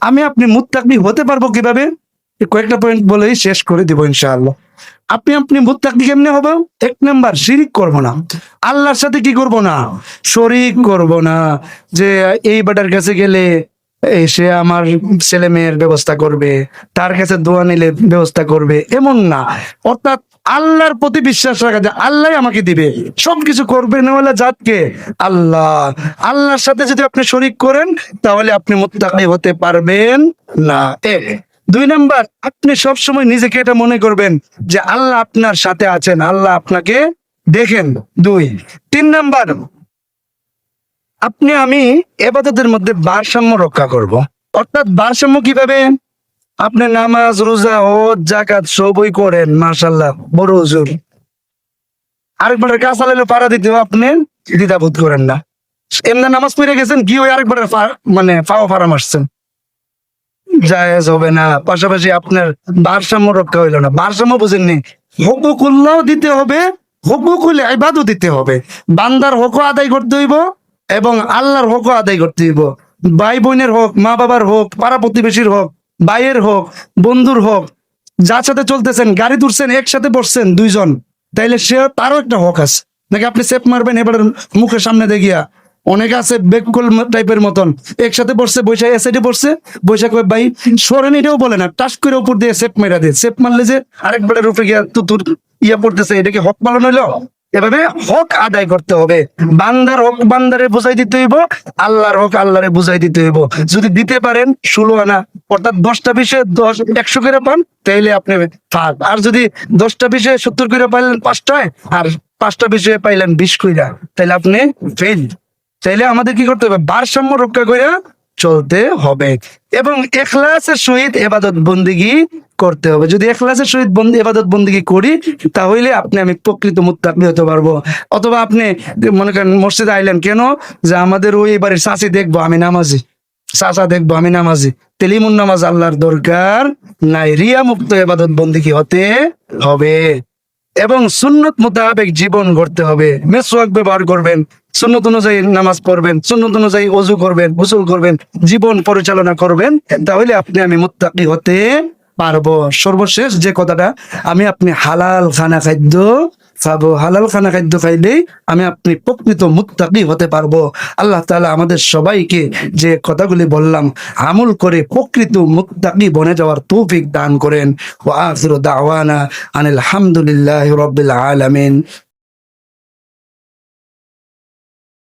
আমি আপনি মুত্তাকি হতে পারব কীভাবে? কয়েকটা পয়েন্ট বলেই শেষ করে দিব ইনশাআল্লাহ। আপনি আপনি মুত্তাকি কেমনে হবে? এক নাম্বার, শিরিক করব না। আল্লাহর সাথে কি করব না? শরিক করব না। যে এই বেটার কাছে গেলে সে আমার ছেলে মেয়ের ব্যবস্থা করবে, তার কাছে দোয়া নিলে ব্যবস্থা করবে, এমন না। অর্থাৎ আল্লাহর প্রতি বিশ্বাস রাখা যায় আল্লাহ আমাকে দিবে। সবকিছু করবে না হলে জাতকে আল্লাহ। আল্লাহর সাথে যদি আপনি শরিক করেন, তাহলে আপনি মুত্তাকি হতে পারবেন না। এক। দুই নাম্বার, আপনি সব সময় নিজেকে এটা মনে করবেন যে আল্লাহ আপনার সাথে আছেন, আল্লাহ আপনাকে দেখেন। দুই। তিন নাম্বার, আপনি আমি এবাদতের মধ্যে ভারসাম্য রক্ষা করব। অর্থাৎ ভারসাম্য কীভাবে? আপনি নামাজ, রোজা ও জাকাত সবই করেন মার্শাল্লাহ বড় হুজুর। আরেকবার কাজ আলাইলে পাড়া দিতে আপনি, দ্বিধাবোধ করেন না। এমনি নামাজ পড়ে গেছেন কি ওই আরেকবার মানে পাও ফাড়া মারছেন জায়েজ হবে না। পাশাপাশি আপনার ভারসাম্য রক্ষা হইল না। ভারসাম্য বুঝেননি। হকুকুল্লাহ দিতে হবে, হকুকুল ইবাদও দিতে হবে। বান্দার হকও আদায় করতে হইব এবং আল্লাহর হকও আদায় করতে হইব। ভাই বোনের হোক মা বাবার হোক পাড়া প্রতিবেশীর হোক ভাইয়ের হোক, বন্ধুর হোক, যার সাথে চলতেছেন, গাড়ি তুলছেন একসাথে বসছেন দুইজন, তাইলে সে তারও একটা হক আছে। নাকি আপনি সেপ মারবেন এবার মুখের সামনে দেখিয়া? অনেকে আছে বেকুল টাইপের মতন, একসাথে বসছে বৈশা এ সাইডে বসছে বৈশা কয়, ভাই, সরেন এটাও বলে না, টাস করে উপর দিয়ে সেপ মেরা দিয়ে সেপ মারলে যে আরেকবারের উপরে গিয়া তুতুর ইয়া পড়তেছে, এটা কি হক পালন হইল? এভাবে হক আদায় করতে হবে। বান্দার হক বান্দারে বুঝাই দিতে হইব, আল্লাহর হক আল্লাহরে বুঝাই দিতে হইব। যদি দিতে পারেন, ষোলো আনা অর্থাৎ দশটা বিষয়ে দশ, একশো করে পান, তাইলে আপনি থাক। আর যদি দশটা বিষয়ে সত্তর করে পাইলেন পাঁচটায় আর পাঁচটা বিষয়ে পাইলেন বিশ কইরা, তাইলে আপনি ফেল তাইলে আমাদের কি করতে হবে? ভারসাম্য রক্ষা করে চলতে হবে। এবং এখলাসের সহিত এবাদত বন্দিগি করতে হবে। যদি এখলাসের সহিত বন্দি, এবাদত বন্দিগি করি, তাহলে আপনি, আমি প্রকৃত মুত্তাকি হতে পারব। অথবা আপনি মনে করেন মসজিদে আইলেন কেন? যে আমাদের ওই বাড়ির চাষি দেখব, আমি নামাজি। চাচা দেখব, আমি নামাজি। তেলিমুন নামাজ আল্লাহর দরকার নাই রিয়া মুক্ত এবাদত বন্দিগি হতে হবে? এবং সুন্নত মোতাবেক জীবন গড়তে হবে। মেসওয়াক ব্যবহার করবেন, সুন্নত অনুযায়ী নামাজ পড়বেন, সুন্নত অনুযায়ী অজু করবেন, গোসল করবেন, জীবন পরিচালনা করবেন, তাহলে আপনি, আমি মুত্তাকি হতে পারব। সর্বশেষ যে কথাটা, আমি আপনি হালাল খানা খাদ্য খাব হালাল খানা খাদ্য খাইলেই আমি আপনি প্রকৃত মুত্তাকি হতে পারব। আল্লাহ তালা আমাদের সবাইকে যে কথাগুলি বললাম, আমুল করে প্রকৃত মুত্তাকি বনে যাওয়ার তৌফিক দান করেন। ও আখিরু দাওয়ানা আনিল হামদুলিল্লাহ রবিল আলামিন।